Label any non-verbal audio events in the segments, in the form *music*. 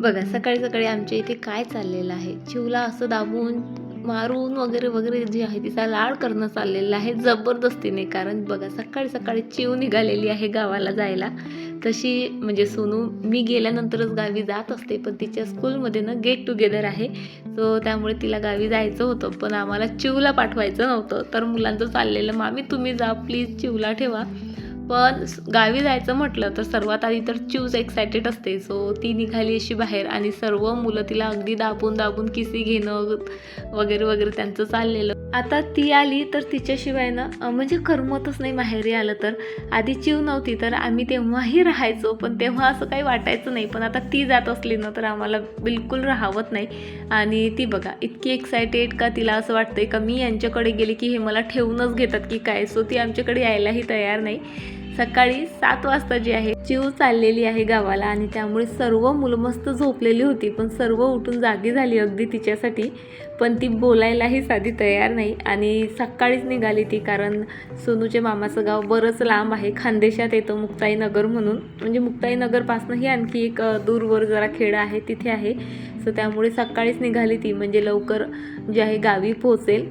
बघा सकाळी सकाळी आमच्या इथे काय चाललेलं आहे? चिवला असं दाबून मारून वगैरे वगैरे जे आहे तिचा लाड करणं चाललेलं आहे जबरदस्तीने. कारण बघा सकाळी सकाळी चिव निघालेली आहे गावाला जायला. तशी म्हणजे सोनू मी गेल्यानंतरच गावी जात असते पण तिच्या स्कूलमध्ये ना गेट टुगेदर आहे. सो त्यामुळे तिला गावी जायचं होतं पण आम्हाला चिवला पाठवायचं नव्हतं. तर मुलांचं चाललेलं मामी तुम्ही जा प्लीज चिवला ठेवा. पण गावी जायचं म्हटलं तर सर्वात आधी तर च्यूज एक्सायटेड असते. सो ती निघाली अशी बाहेर आणि सर्व मुलं तिला अगदी दाबून दाबून किसी घेणं वगैरे वगैरे त्यांचं चाललेलं. आता ती आली तर तिच्याशिवाय ना म्हणजे करमतच नाही माहेरी आलं तर. आधी चिव नव्हती तर आम्ही तेव्हाही राहायचो पण तेव्हा असं काही वाटायचं नाही. पण आता ती जात असली ना तर आम्हाला बिलकुल राहावत नाही. आणि ती बघा इतकी एक्सायटेड का तिला असं वाटतंय का मी यांच्याकडे गेले की हे मला ठेवूनच घेतात की काय? सो ती आमच्याकडे यायलाही तयार नाही. सकाळी सात वाजता जी आहे चिव चाललेली आहे गावाला आणि त्यामुळे सर्व मुलं मस्त झोपलेली होती पण सर्व उठून जागी झाली अगदी तिच्यासाठी. पण ती बोलायलाही साधी तयार नाही आणि सकाळीच निघाली ती कारण सोनूच्या मामाचं गाव बरंच लांब आहे. खानदेशात येतं मुक्ताईनगर म्हणून. म्हणजे मुक्ताईनगरपासूनही आणखी एक दूरवर जरा खेडं आहे तिथे आहे. सो त्यामुळे सकाळीच निघाली ती. म्हणजे लवकर जे आहे गावी पोहोचेल.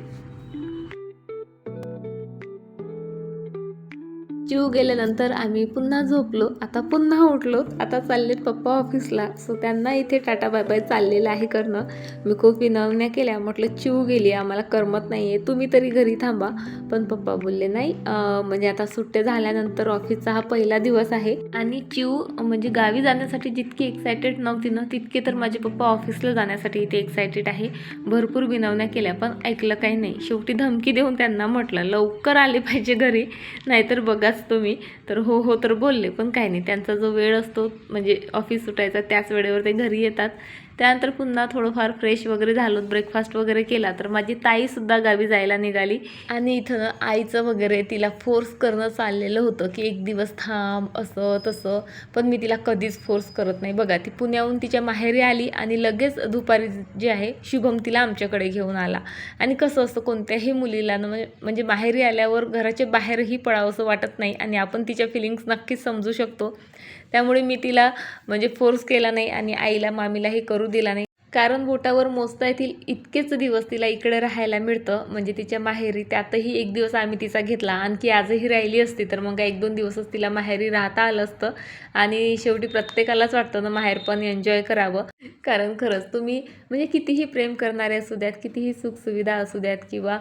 जीव गेल्यानंतर आम्ही पुन्हा झोपलो. आता पुन्हा उठलो. आता चाललेत पप्पा ऑफिसला सो त्यांना इथे टाटा बाय बाय चाललेलं आहे करणं. मी खूप विनवण्या केल्या. म्हटलं चिव गेली. आम्हाला करमत नाही आहे तुम्ही तरी घरी थांबा. पण पप्पा बोलले नाही म्हणजे आता सुट्ट्या झाल्यानंतर ऑफिसचा हा पहिला दिवस आहे. आणि चिव म्हणजे गावी जाण्यासाठी जितकी एक्सायटेड नव्हती ना तितके तर माझे पप्पा ऑफिसला जाण्यासाठी इथे एक्सायटेड आहे. भरपूर विनवण्या केल्या. पण ऐकलं काही नाही. शेवटी धमकी देऊन त्यांना म्हटलं लवकर आले पाहिजे घरी. नाहीतर बघाच तुम्ही तर हो हो तर बोलले. पण काही नाही त्यांचा जो वेळ असतो म्हणजे ऑफिस सुटायचा त्याच वेळेवर ते घरी येतात. त्यानंतर पुन्हा थोडंफार फ्रेश वगैरे झालो. ब्रेकफास्ट वगैरे केला. तर माझी ताईसुद्धा गावी जायला निघाली. आणि इथं आईचं वगैरे तिला फोर्स करणं चाललेलं होतं की एक दिवस थांब असं तसं. पण मी तिला कधीच फोर्स करत नाही. बघा ती पुण्याहून तिच्या माहेरी आली आणि लगेच दुपारी जे आहे शुभम तिला आमच्याकडे घेऊन आला. आणि कसं असतं कोणत्याही मुलीला म्हणजे म्हणजे माहेरी आल्यावर घराच्या बाहेरही पडावंसं वाटत नाही. आणि आपण तिच्या फिलिंग्स नक्कीच समजू शकतो. त्यामुळे मी तिला म्हणजे फोर्स केला नाही आणि आईला मामीलाही करू दिला नाही. कारण बोटावर मोजता येतील इतकेच दिवस तिला इकडे राहायला मिळतं. म्हणजे तिच्या माहेरी त्यातही एक दिवस आम्ही तिचा घेतला. आणखी आजही राहिली असती तर मग एक दोन दिवसच तिला माहेरी राहता आलं असतं. आणि शेवटी प्रत्येकालाच वाटतं ना माहेर पण एन्जॉय करावं. कारण खरंच तुम्ही म्हणजे कितीही प्रेम करणारे असू द्यात कितीही सुखसुविधा असू द्यात किंवा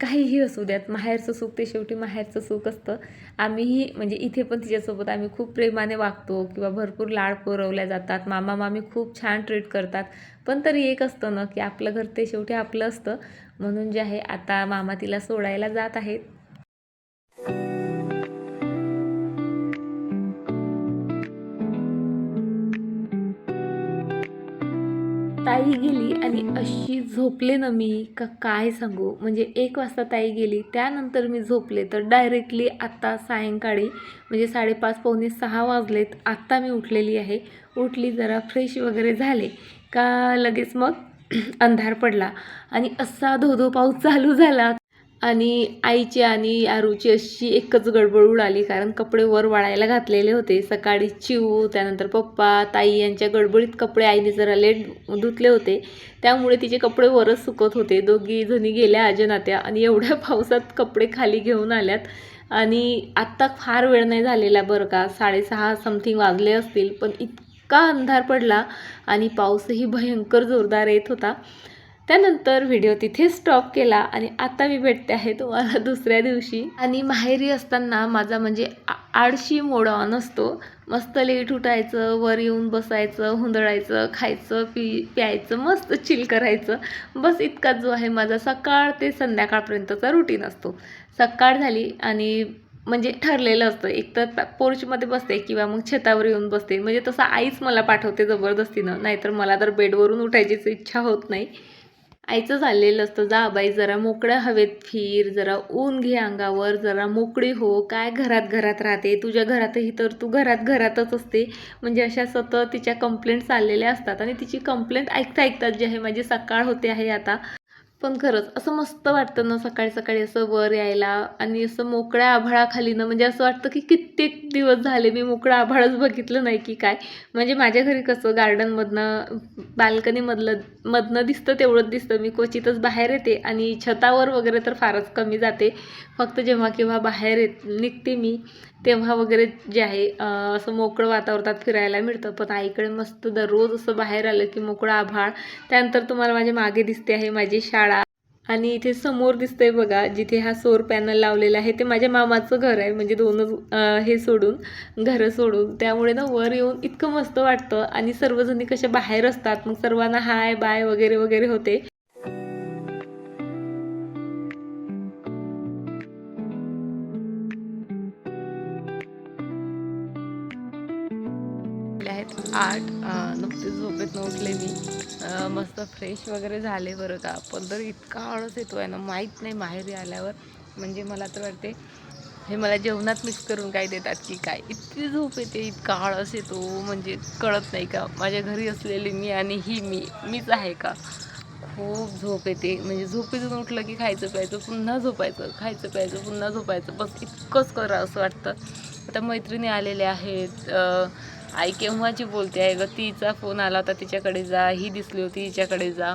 काहीही असू द्यात माहेरचं सुख ते शेवटी माहेरचं सुख असतं. आम्हीही म्हणजे इथे पण तिच्यासोबत आम्ही खूप प्रेमाने वागतो किंवा भरपूर लाड पुरवल्या जातात. मामा मामी खूप छान ट्रीट करतात. पण तरी एक असतं ना की आपलं घर ते शेवटी आपलं असतं. म्हणून जे आहे आता मामा तिला सोडायला जात आहेत. ताई गेली आणि अशी झोपले ना मी का काय सांगू? म्हणजे एक वाजता ताई गेली त्यानंतर मी झोपले. तर डायरेक्टली आत्ता सायंकाळी म्हणजे साडेपाच पावणे सहा वाजलेत आत्ता मी उठलेली आहे. उठली जरा फ्रेश वगैरे झाले. का लगेच मग अंधार पडला आणि असा धोधो पाऊस चालू झाला. आणि आईची आणि आरूची अशी एकच गडबड उडाली कारण कपडे वर वाळायला घातलेले होते. सकाळी चिऊ त्यानंतर पप्पा ताई यांच्या गडबडीत कपडे आईने जरा लेट धुतले होते. त्यामुळे तिचे कपडे वरच सुकत होते. दोघी जणी गेल्या अजनात्या आणि एवढ्या *laughs* पावसात कपडे खाली घेऊन आल्यात. आणि आत्ता फार वेळ नाही झालेला बरं का. साडेसहा समथिंग वाजले असतील पण इतका अंधार पडला आणि पाऊसही भयंकर जोरदार येत होता. त्यानंतर व्हिडिओ तिथे स्टॉप केला आणि आता मी भेटते आहे तुम्हाला *laughs* दुसऱ्या दिवशी. आणि माहेरी असताना माझा म्हणजे आ- आळशी मोड ऑन असतो मस्त लेट उठायचं वर येऊन बसायचं हुंदळायचं खायचं पी प्यायचं मस्त चिल करायचं. बस इतकाच जो आहे माझा सकाळ ते संध्याकाळपर्यंतचा रुटीन असतो. सकाळ झाली आणि म्हणजे ठरलेलं असतं. एक तर पोर्चमध्ये बसते किंवा मग छतावर येऊन बसते. म्हणजे तसं आईच मला पाठवते जबरदस्तीनं. नाहीतर मला तर बेडवरून उठायचीच इच्छा होत नाही. आईचं चाललेलं असतं जा बाई जरा मोकळ्या हवेत फिर जरा ऊन घे अंगावर जरा मोकळी हो. काय घरात घरात राहते? तुझ्या घरातही तर तू घरात घरातच असते. म्हणजे अशा सतत तिच्या कंप्लेंट चाललेल्या असतात. आणि तिची कंप्लेंट ऐकता ऐकतात जी आहे माझी सकाळ होते आहे आता. पण खरंच असं मस्त वाटतं ना सकाळी सकाळी असं वर यायला आणि असं मोकळ्या आभाळाखाली ना म्हणजे असं वाटतं की कित्येक दिवस झाले मी मोकळं आभाळच बघितलं नाही की काय. म्हणजे माझ्या घरी कसं गार्डनमधनं बाल्कनीमधलं मधनं दिसतं तेवढंच दिसतं. मी क्वचितच बाहेर येते आणि छतावर वगैरे तर फारच कमी जाते. फक्त जेव्हा केव्हा बाहेर येत निघते मी तेव्हा वगैरे जे आहे असं मोकळं वातावरणात फिरायला मिळतं. पण आईकडे मस्त दररोज असं बाहेर आलं की मोकळं आभाळ. त्यानंतर तुम्हाला माझ्या मागे दिसते आहे माझी शाळा. आणि इथे समोर दिसतंय बघा जिथे हा सोर पॅनल लावलेला आहे ते माझ्या मामाचं घर आहे. म्हणजे दोनच हे सोडून घरं सोडून. त्यामुळे ना वर येऊन इतकं मस्त वाटतं. आणि सर्वजणी कशा बाहेर असतात. मग सर्वांना हाय बाय वगैरे वगैरे होते. आहेत आठ नुकतीच झोपेत उठले मी. मस्त फ्रेश वगैरे झाले बरं का. पण तर इतका आळस येतो आहे ना माहीत नाही माहेरी आल्यावर. म्हणजे मला तर वाटते हे मला जेवणात मिक्स करून काय देतात की काय. इतकी झोप येते इतका आळस येतो. म्हणजे कळत नाही का माझ्या घरी असलेली मी आणि ही मी मीच आहे का? खूप झोप येते. म्हणजे झोपेतून उठलं की खायचं प्यायचं पुन्हा झोपायचं खायचं प्यायचं पुन्हा झोपायचं. बस इतकंच करा असं वाटतं. आता मैत्रिणी आलेल्या आहेत. आई केव्हाची बोलते? आहे ग तिचा फोन आला होता तिच्याकडे जा ही दिसली होती हिच्याकडे जा.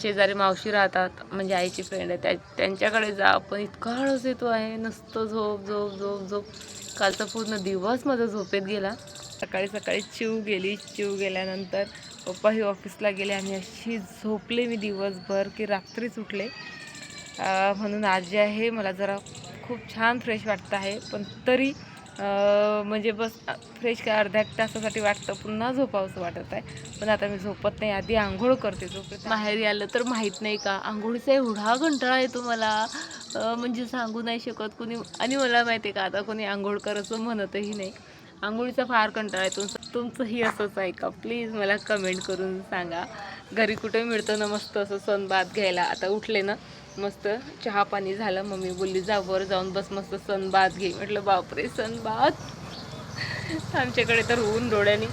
शेजारी मावशी राहतात म्हणजे आईची फ्रेंड आहे त्या त्यांच्याकडे जा. पण इतका आळस येतो आहे नसतं झोप झोप झोप झोप. कालचा पूर्ण दिवस माझा झोपेत गेला. सकाळी सकाळी चिव गेली चिव गेल्यानंतर पप्पाही ऑफिसला गेले. आणि अशी झोपले मी दिवसभर की रात्रीच उठले. म्हणून आज जे आहे मला जरा खूप छान फ्रेश वाटतं आहे. पण तरी म्हणजे बस फ्रेश काय अर्ध्या तासासाठी वाटतं पुन्हा झोपावंसं वाटत आहे. पण आता मी झोपत नाही आधी आंघोळ करते झोपत बाहेर आलं तर माहीत नाही का? आंघोळीचा एवढा कंटाळा येतो मला. म्हणजे सांगू नाही शकत कोणी. आणि मला माहिती आहे का आता कोणी आंघोळ करायचं म्हणतही नाही. आंघोळीचा फार कंटाळा येतो. तुमचंही असंच आहे का? प्लीज मला कमेंट करून सांगा. घरी कुठे मिळतं ना मस्त असं बाद घ्यायला? आता उठले ना मस्त चहा पाणी झालं मम्मी बोलली जा वर जाऊन बस मस्त सनबात घे. म्हटलं बापरे सनबात आमच्याकडे तर ऊन डोळ्याने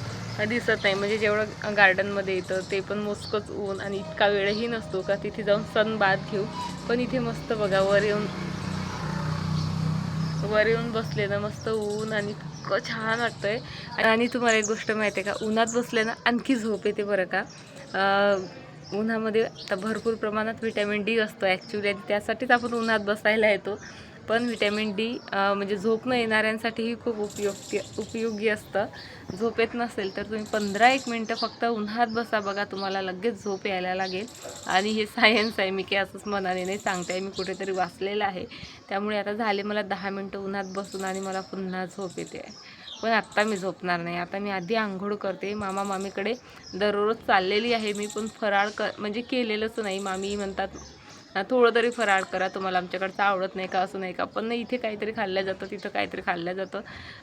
दिसत नाही. म्हणजे जेवढं गार्डनमध्ये येतं ते पण मोजकंच ऊन आणि इतका वेळही नसतो का? तिथे जाऊन सनबात घेऊ. पण इथे मस्त बघा वर येऊन वर येऊन बसले ना मस्त ऊन आणि इतकं छान वाटतंय. आणि तुम्हाला एक गोष्ट माहिती आहे का? उन्हात बसले ना आणखी झोप येते बरं का? उन्हामध्ये आता भरपूर प्रमाणात व्हिटॅमिन डी असतो ॲक्च्युली आणि त्यासाठीच आपण उन्हात बसायला येतो. पण व्हिटॅमिन डी म्हणजे झोप न येणाऱ्यांसाठीही खूप उपयोगी उपयोगी असतं. झोप येत नसेल तर तुम्ही पंधरा एक मिनटं फक्त उन्हात बसा बघा तुम्हाला लगेच झोप यायला लागेल. आणि हे सायन्स आहे मी की असंच मनाने नाही सांगते आहे मी कुठेतरी वाचलेलं आहे. त्यामुळे आता झाले मला दहा मिनटं उन्हात बसून आणि मला पुन्हा झोप येते. आहे पण आत्ता मी झोपणार नाही. आता मी आधी आंघोळ करते. मामा मामीकडे दररोज चाललेली आहे मी पण फराळ क म्हणजे केलेलंच नाही. मामी म्हणतात थोडं तरी फराळ करा. तुम्हाला आमच्याकडचं आवडत नाही का असं नाही का? पण नाही इथे काहीतरी खाल्लं जातं तिथं काहीतरी खाल्लं जातं.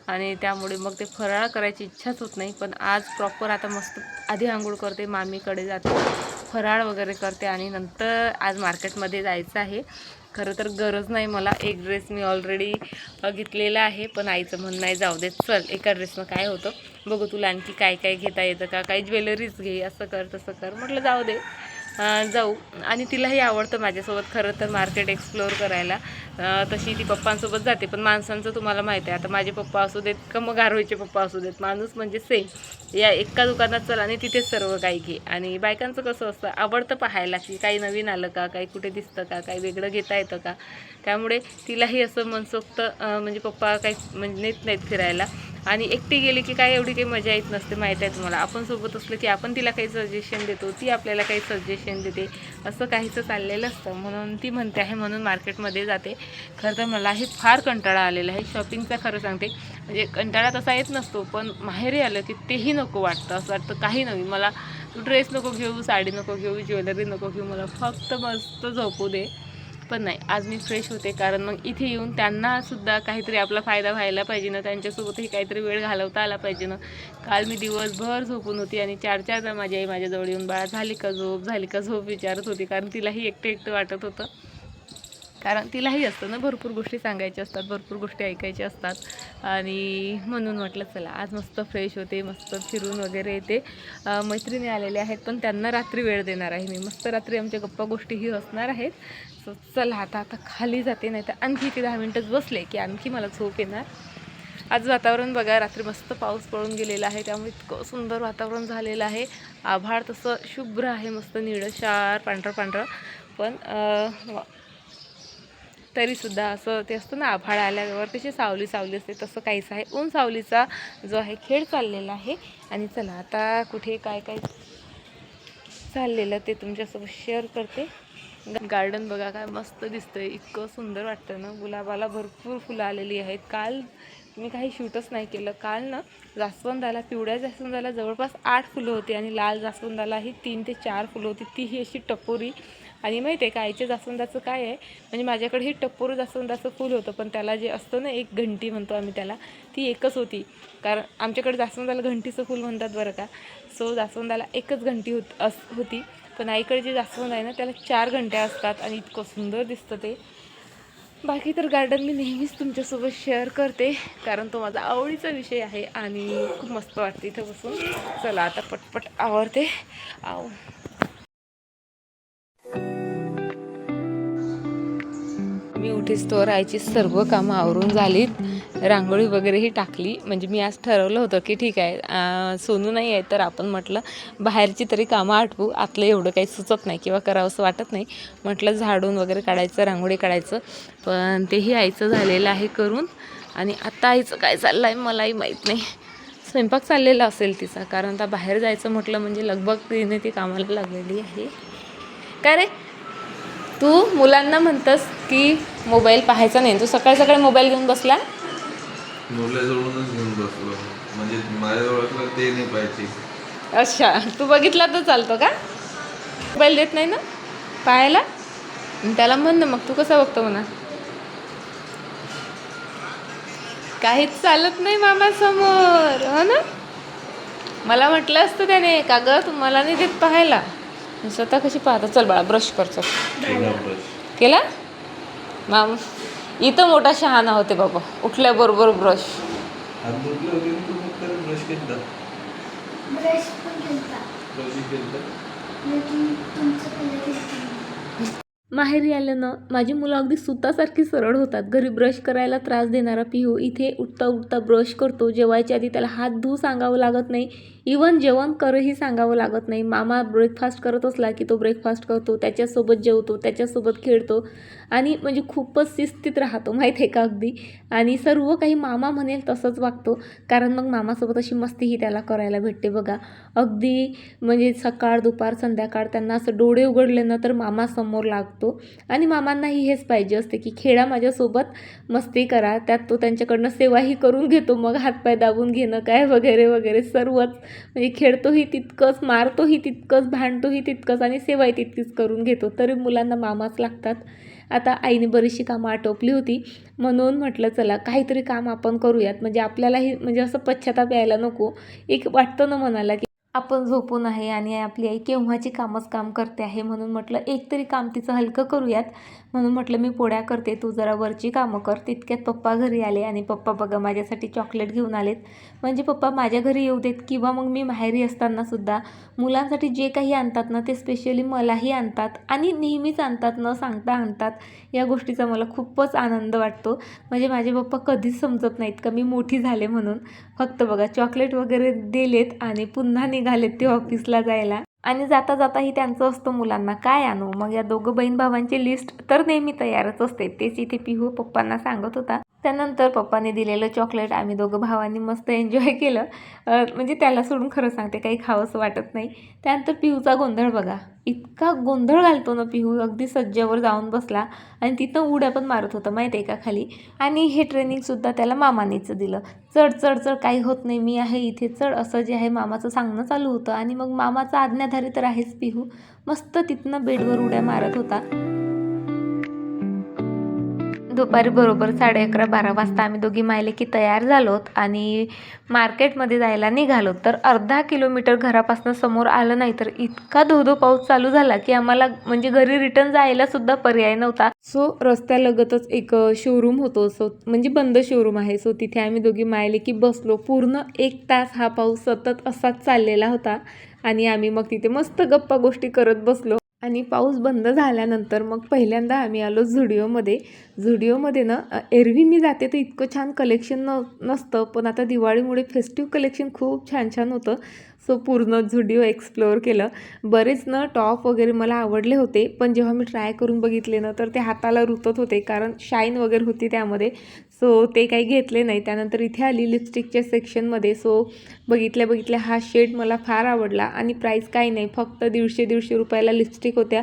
आणि त्यामुळे मग ते फराळ करायची इच्छाच होत नाही. पण आज प्रॉपर आता मस्त आधी आंघोळ करते मामीकडे जाते फराळ वगैरे करते आणि नंतर आज मार्केटमध्ये जायचं आहे. खरं तर गरज नाही मला. एक ड्रेस मी ऑलरेडी घेतलेला आहे पण आईचं म्हणणं आहे जाऊ दे चल एका ड्रेसनं काय होतं? बघू तुला आणखी काय काय घेता येतं का? काही ज्वेलरीज घे असं कर तसं कर. म्हटलं जाऊ दे. जाऊ. आणि तिलाही आवडतं माझ्यासोबत खरं तर मार्केट एक्सप्लोअर करायला. तशी ती पप्पांसोबत जाते पण माणसांचं तुम्हाला माहिती आहे. आता माझे पप्पा असू देत का मग आरोहीचे पप्पा असू देत? माणूस म्हणजे सेम या एका दुकानात चल आणि तिथेच सर्व काही घे. आणि बायकांचं कसं असतं आवडतं पाहायला की काही नवीन आलं का काही कुठे दिसतं का काही वेगळं घेता येतं का? त्यामुळे तिलाही असं मनसोक्त म्हणजे पप्पा काही म्हणजे नेत नाहीत फिरायला. आणि एकटी गेली की काय एवढी काही मजा येत नसते माहीत आहे तुम्हाला. आपण सोबत असलं की आपण तिला काही सजेशन देतो ती आपल्याला काही सजेशन देते. असं काहीचं चाललेलं असतं. म्हणून ती म्हणते आहे म्हणून मार्केटमध्ये जाते. खरं तर मलाही फार कंटाळा आलेला आहे. शॉपिंगचा खरं सांगते म्हणजे कंटाळा तसा येत नसतो पण माहेरी आलं की तेही नको वाटतं. असं वाटतं काही नवीन मला ड्रेस नको घेऊ साडी नको घेऊ ज्वेलरी नको घेऊ. मला फक्त मस्त झोपू दे. पण नाही. आज मी फ्रेश होते कारण मग इथे येऊन त्यांना सुद्धा काहीतरी आपला फायदा व्हायला पाहिजे ना. त्यांच्यासोबतही काहीतरी वेळ घालवता आला पाहिजे ना. काल मी दिवसभर झोपून होती आणि चार चारदा माझी आई माझ्याजवळ येऊन बाळा झाली का झोप? झाली का झोप? विचारत होती. कारण तिलाही एकटं एकटं वाटत होतं. कारण तिलाही असतं ना भरपूर गोष्टी सांगायच्या असतात भरपूर गोष्टी ऐकायच्या असतात. आणि म्हणून म्हटलं चला आज मस्त फ्रेश होते मस्त फिरून वगैरे येते. मैत्रिणी आलेले आहेत पण त्यांना रात्री वेळ देणार आहे मी. मस्त रात्री आमच्या गप्पा गोष्टीही असणार आहेत. सो चला आता आता खाली जाते नाही तर आणखी ते दहा मिनटंच बसले की आणखी मला झोप येणार. आज वातावरण बघा रात्री मस्त पाऊस पडून गेलेला आहे त्यामुळे इतकं सुंदर वातावरण झालेलं आहे. आभाळ तसं शुभ्र आहे मस्त निळशार पांढरं पांढरं. पण तरीसुद्धा असं ते असतं ना आभाळ आल्यावर त्याची सावली सावली असते तसं काहीच आहे. ऊन सावलीचा जो आहे खेळ चाललेला आहे. आणि चला आता कुठे काय काय चाललेलं ते तुमच्यासोबत शेअर करते. गार्डन बघा काय मस्त दिसतंय. इतकं सुंदर वाटतं ना. गुलाबाला भरपूर फुलं आलेली आहेत. काल मी काही शूटच नाही केलं. काल ना जास्वंदाला पिवळ्या जास्वंदाला जवळपास आठ फुलं होती आणि लाल जास्वंदाला ही तीन ते चार फुलं होती. तीही अशी टपोरी आणि माहिती आहे का आईचे जास्वंदाचं काय आहे म्हणजे माझ्याकडे हे टप्पोर जास्वंदाचं फूल होतं पण त्याला जे असतं ना एक घंटी म्हणतो आम्ही त्याला ती एकच होती. कारण आमच्याकडे जास्वंदाला घंटीचं फूल म्हणतात बरं का. सो जास्वंदाला एकच घंटी होत अस होती. पण आईकडे जे जास्वंद आहे ना त्याला चार घंट्या असतात आणि इतकं सुंदर दिसतं ते. बाकी तर गार्डन मी नेहमीच तुमच्यासोबत शेअर करते कारण तो माझा आवडीचा विषय आहे आणि खूप मस्त वाटते इथं बसून. चला आता पटपट आवडते आव. उठीस स्टोअर आईची सर्व कामं आवरून झालीत. रांगोळी वगैरेही टाकली. म्हणजे मी आज ठरवलं होतं की ठीक आहे सोनू नाही आहे तर आपण म्हटलं बाहेरची तरी कामं आठवू आतलं एवढं काही सुचत नाही किंवा करावंसं वाटत नाही. म्हटलं झाडून वगैरे काढायचं रांगोळी काढायचं. पण तेही आईचं झालेलं आहे करून. आणि आत्ता आईचं काय चाललं आहे मलाही माहीत नाही. स्वयंपाक चाललेला असेल तिचा. कारण आता बाहेर जायचं म्हटलं म्हणजे लगभग तिने ती कामाला लागलेली आहे. काय रे? तू मुलांना म्हणतंस की मोबाईल पाहायचा नाही. तू सकाळी सकाळी मोबाईल घेऊन बसला? मुलाजवळूनच घेऊन बसलो. म्हणजे ते नाही पाहिजे अच्छा. तू बघितला तर चालतो का? मोबाईल देत नाही ना? पाहायला? मग त्याला म्हण ना मग. तू कसा बघतो म्हणा. काहीच चालत नाही मामा समोर हो ना? मला म्हटलं असतं त्याने का ग तुम्हाला नाही देत पाहायला. मी स्वतः कशी पाहता? चल बाळा ब्रश कर चल. केला? माम इथं मोठा शहाणा होते बाबा. उठल्याबरोबर ब्रश हात धुतले होते ना तू फक्त ब्रश पण तुमचं पहिलं माहेरी आल्यानं माझी मुलं अगदी सुतासारखी सरळ होतात. घरी ब्रश करायला त्रास देणारा पिहू इथे उठता उठता ब्रश करतो. जेवायच्या आधी त्याला हात धू सांगावं लागत नाही. इवन जेवण करही सांगावं लागत नाही. मामा ब्रेकफास्ट करत असला की तो ब्रेकफास्ट करतो त्याच्यासोबत जेवतो त्याच्यासोबत खेळतो आणि म्हणजे खूपच शिस्तीत राहतो माहीत आहे का अगदी? आणि सर्व काही मामा म्हणेल तसंच वागतो. कारण मग मामासोबत अशी मस्तीही त्याला करायला भेटते बघा. अगदी म्हणजे सकाळ दुपार संध्याकाळ त्यांना असं डोळे उघडले ना तर मामा समोर लागतो. आणि मामांनाही हेच पाहिजे असते की खेळा माझ्यासोबत मस्ती करा. त्यात तो त्यांच्याकडनं सेवाही करून घेतो. मग हातपाय दाबून घेणं काय वगैरे वगैरे सर्वच म्हणजे खेळतोही तितकंच मारतोही तितकंच भांडतोही तितकंच आणि सेवाही तितकीच करून घेतो. तरी मुलांना मामाच लागतात. आता आईने बरीचशी कामं आटोपली होती. म्हणून म्हटलं चला काहीतरी काम आपण करूयात. म्हणजे आपल्यालाही म्हणजे असं पश्चाताप यायला नको. एक वाटतं ना मनाला की आपण झोपून आहे आणि आपली आई केव्हाची कामच काम करते आहे म्हणून म्हटलं एक तरी काम तिचं हलकं करूयात. म्हणून म्हटलं मी पोळ्या करते तू जरा वरची कामं कर. तितक्यात पप्पा घरी आले आणि पप्पा बघा माझ्यासाठी चॉकलेट घेऊन आलेत. म्हणजे पप्पा माझ्या घरी येऊ देत किंवा मग मी माहेरी असताना सुद्धा मुलांसाठी जे काही आणतात ना ते स्पेशली मलाही आणतात आणि नेहमीच आणतात न सांगता आणतात. या गोष्टीचा मला खूपच आनंद वाटतो. म्हणजे माझे पप्पा कधीच समजत नाहीत का मी मोठी झाले म्हणून. फक्त बघा चॉकलेट वगैरे दिलेत आणि पुन्हा निघालेत ते ऑफिसला जायला. आणि जाता जाताही त्यांचं असतं मुलांना. काय आणू? मग या दोघं बहीण भावांची लिस्ट तर नेहमी तयारच असते. तेच इथे पिहू पप्पांना सांगत होता. त्यानंतर पप्पाने दिलेलं चॉकलेट आम्ही दोघं भावांनी मस्त एन्जॉय केलं. म्हणजे त्याला सोडून खरं सांगते काही खावंसं वाटत नाही. त्यानंतर पिहूचा गोंधळ बघा. इतका गोंधळ घालतो ना पिहू. अगदी सज्जावर जाऊन बसला आणि तिथं उड्या पण मारत होतं माहिती आहे का खाली? आणि हे ट्रेनिंगसुद्धा त्याला मामानेच दिलं. चढ चढ चढ काही होत नाही मी आहे इथे चढ असं जे आहे मामाचं सांगणं चालू होतं. आणि मग मामाचा आज्ञाधारी तर आहेच पिहू. मस्त तिथनं बेडवर उड्या मारत होता. दुपारी बरोबर साडे अकरा बारा वाजता आम्ही दोघी मायले की तयार झालोत आणि मार्केटमध्ये जायला निघालो. तर अर्धा किलोमीटर घरापासून समोर आलं नाही तर इतका धोधो पाऊस चालू झाला की आम्हाला म्हणजे घरी रिटर्न जायला सुद्धा पर्याय नव्हता. सो रस्त्यालगतच एक शोरूम होतो. सो म्हणजे बंद शोरूम आहे. सो तिथे आम्ही दोघी मायले की बसलो. पूर्ण एक तास हा पाऊस सतत असाच चाललेला होता आणि आम्ही मग तिथे मस्त गप्पा गोष्टी करत बसलो. आणि पाऊस बंद झाल्यानंतर मग पहिल्यांदा आम्ही आलो झुडिओमध्ये. झुडिओमध्ये ना एरवी मी जाते तर इतकं छान कलेक्शन न नसतं. पण आता दिवाळीमुळे फेस्टिव्ह कलेक्शन खूप छान छान होतं. सो पूर्ण झुडिओ एक्सप्लोअर केलं. बरेच ना टॉप वगैरे मला आवडले होते पण जेव्हा मी ट्राय करून बघितले ना तर ते हाताला रुतत होते कारण शाईन वगैरे होती त्यामध्ये. सो ते काही घेतले नाही. त्यानंतर इथे आली लिपस्टिकच्या सेक्शनमध्ये सो बघितल्या बघितल्या हा शेड मला फार आवडला. आणि प्राईस काही नाही. फक्त दीडशे दीडशे रुपयाला लिपस्टिक होत्या.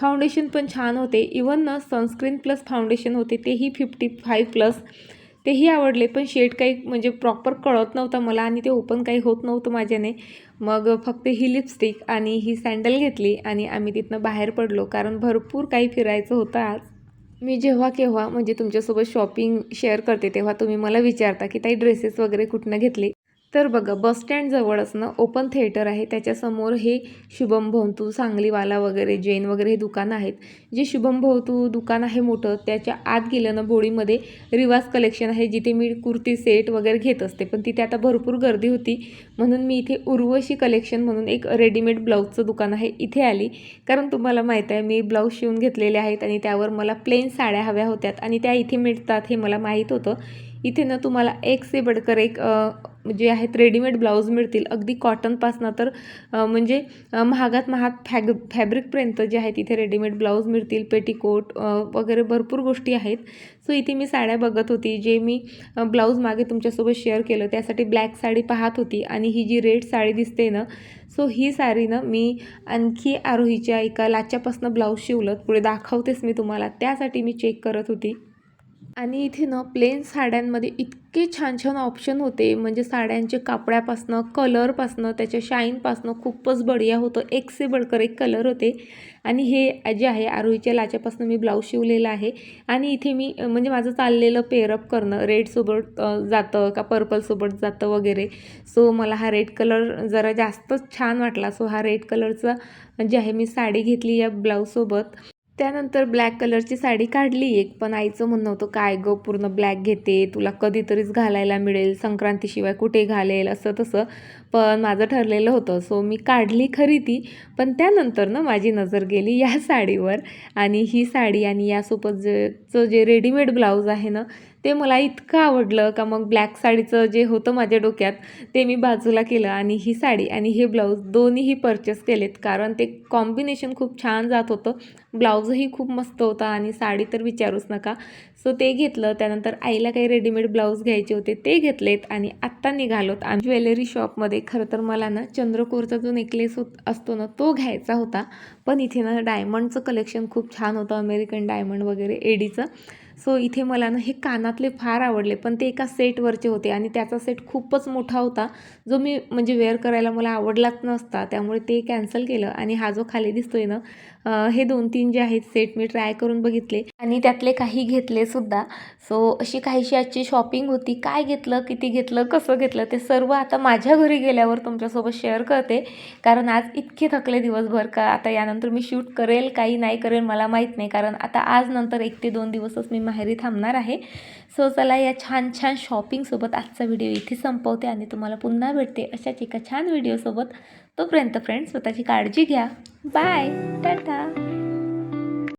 फाउंडेशन पण छान होते. इवन ना सनस्क्रीन प्लस फाउंडेशन होते तेही फिफ्टी फाईव्ह प्लस तेही आवडले पण शेड काही म्हणजे प्रॉपर कळत नव्हता मला आणि ते ओपन काही होत नव्हतं माझ्याने. मग फक्त ही लिपस्टिक आणि ही सँडल घेतली आणि आम्ही तिथनं बाहेर पडलो कारण भरपूर काही फिरायचं होतं आज. मी जेव्हा केव्हा म्हणजे तुमच्यासोबत शॉपिंग शेअर करते तेव्हा तुम्ही मला विचारता की ताई ड्रेसेस वगैरे कुठनं घेतले? तर बघा बस स्टँड जवळच ना ओपन थिएटर आहे. त्याच्यासमोर हे शुभम भवतू सांगलीवाला वगैरे जैन वगैरे हे दुकानं आहेत. जे शुभम भवतू दुकान आहे मोठं त्याच्या आत गेलं ना बोळीमध्ये रिवाज कलेक्शन आहे जिथे मी कुर्ती सेट वगैरे घेत असते. पण तिथे आता भरपूर गर्दी होती. म्हणून मी इथे उर्वशी कलेक्शन म्हणून एक रेडीमेड ब्लाऊजचं दुकान आहे इथे आली. कारण तुम्हाला माहीत आहे मी ब्लाऊज शिवून घेतलेले आहेत आणि त्यावर मला प्लेन साड्या हव्या होत्यात. आणि त्या इथे मिळतात हे मला माहीत होतं. इथे ना तुम्हाला एक से बडकर एक जे आहेत रेडीमेड ब्लाऊज मिळतील. अगदी कॉटनपासनं तर म्हणजे महागात महाग फॅग फॅब्रिकपर्यंत जे आहेत इथे रेडीमेड ब्लाऊज मिळतील पेटीकोट वगैरे भरपूर गोष्टी आहेत. सो इथे मी साड्या बघत होती जे मी ब्लाऊज मागे तुमच्यासोबत शेअर केलं त्यासाठी ब्लॅक साडी पाहत होती आणि ही जी रेड साडी दिसते ना सो ही साडी ना मी आणखी आरोहीच्या एका लाच्यापासनं ब्लाऊज शिवलं पुढे दाखवतेच मी तुम्हाला. त्यासाठी मी चेक करत होती. आणि इथे ना प्लेन साड्यांमध्ये इतके छान छान ऑप्शन होते. म्हणजे साड्यांचे कापड्यापासनं कलरपासनं त्याच्या शाईनपासनं खूपच बढिया होतं. एक से बडकर एक कलर होते. आणि हे जे आहे आरोहीच्या लाच्यापासून मी ब्लाऊज शिवलेला आहे. आणि इथे मी म्हणजे माझं चाललेलं पेअरअप करणं रेडसोबत जातं का पर्पलसोबत जातं वगैरे. सो मला हा रेड कलर जरा जास्तच छान वाटला. सो हा रेड कलरचा जे आहे मी साडी घेतली या ब्लाऊजसोबत त्यानंतर ब्लॅक कलरची साडी काढली. एक पण आईचं म्हणणं होतं काय गं पूर्ण ब्लॅक घेते तुला कधीतरीच घालायला मिळेल संक्रांतीशिवाय कुठे घालेल असं तसं. पण माझं ठरलेलं होतं सो मी काढली खरी ती. पण त्यानंतर ना माझी नजर गेली या साडीवर. आणि ही साडी आणि यासोबत जे जे रेडीमेड ब्लाऊज आहे ना ते मला इतकं आवडलं का मग ब्लॅक साडीचं जे होतं माझ्या डोक्यात ते मी बाजूला केलं आणि ही साडी आणि हे ब्लाऊज दोन्हीही परचेस केलेत. कारण ते कॉम्बिनेशन खूप छान जात होतं. ब्लाऊजही खूप मस्त होता आणि साडी तर विचारूच नका. सो ते घेतलं. त्यानंतर आईला काही रेडीमेड ब्लाऊज घ्यायचे होते ते घेतलेत आणि आत्ता निघालोत. आम्ही ज्वेलरी शॉपमध्ये खरं तर मला ना चंद्रकोरचा जो नेकलेस होत असतो ना तो घ्यायचा होता. पण इथे ना डायमंडचं कलेक्शन खूप छान होतं अमेरिकन डायमंड वगैरे एडीचं सो इथे मला ना हे कानातले फार आवडले पण ते एका सेटवरचे होते आणि त्याचा सेट खूपच मोठा होता जो मी म्हणजे वेअर करायला मला आवडलाच नसता त्यामुळे ते कॅन्सल केलं आणि हा जो खाली दिसतोय ना हे दोन तीन जे आहेत सेट मी ट्राय करून बघितले आणि त्यातले काही घेतले सुद्धा. सो अशी काहीशी आजची शॉपिंग होती काय घेतलं किती घेतलं कसं घेतलं ते सर्व आता माझ्या घरी गेल्यावर तुमच्यासोबत शेअर करते. कारण आज इतके थकले दिवसभर का आता यानंतर मी शूट करेल काही नाही करेल मला माहीत नाही. कारण आता आज नंतर एक ते दोन दिवसच मी माहेरी थांबणार आहे. सो चला या छान छान शॉपिंगसोबत आजचा व्हिडिओ इथे संपवते आणि तुम्हाला पुन्हा भेटते अशाच एका छान व्हिडिओसोबत तोपर्यंत फ्रेंड्स स्वतःची काळजी घ्या. बाय टाटा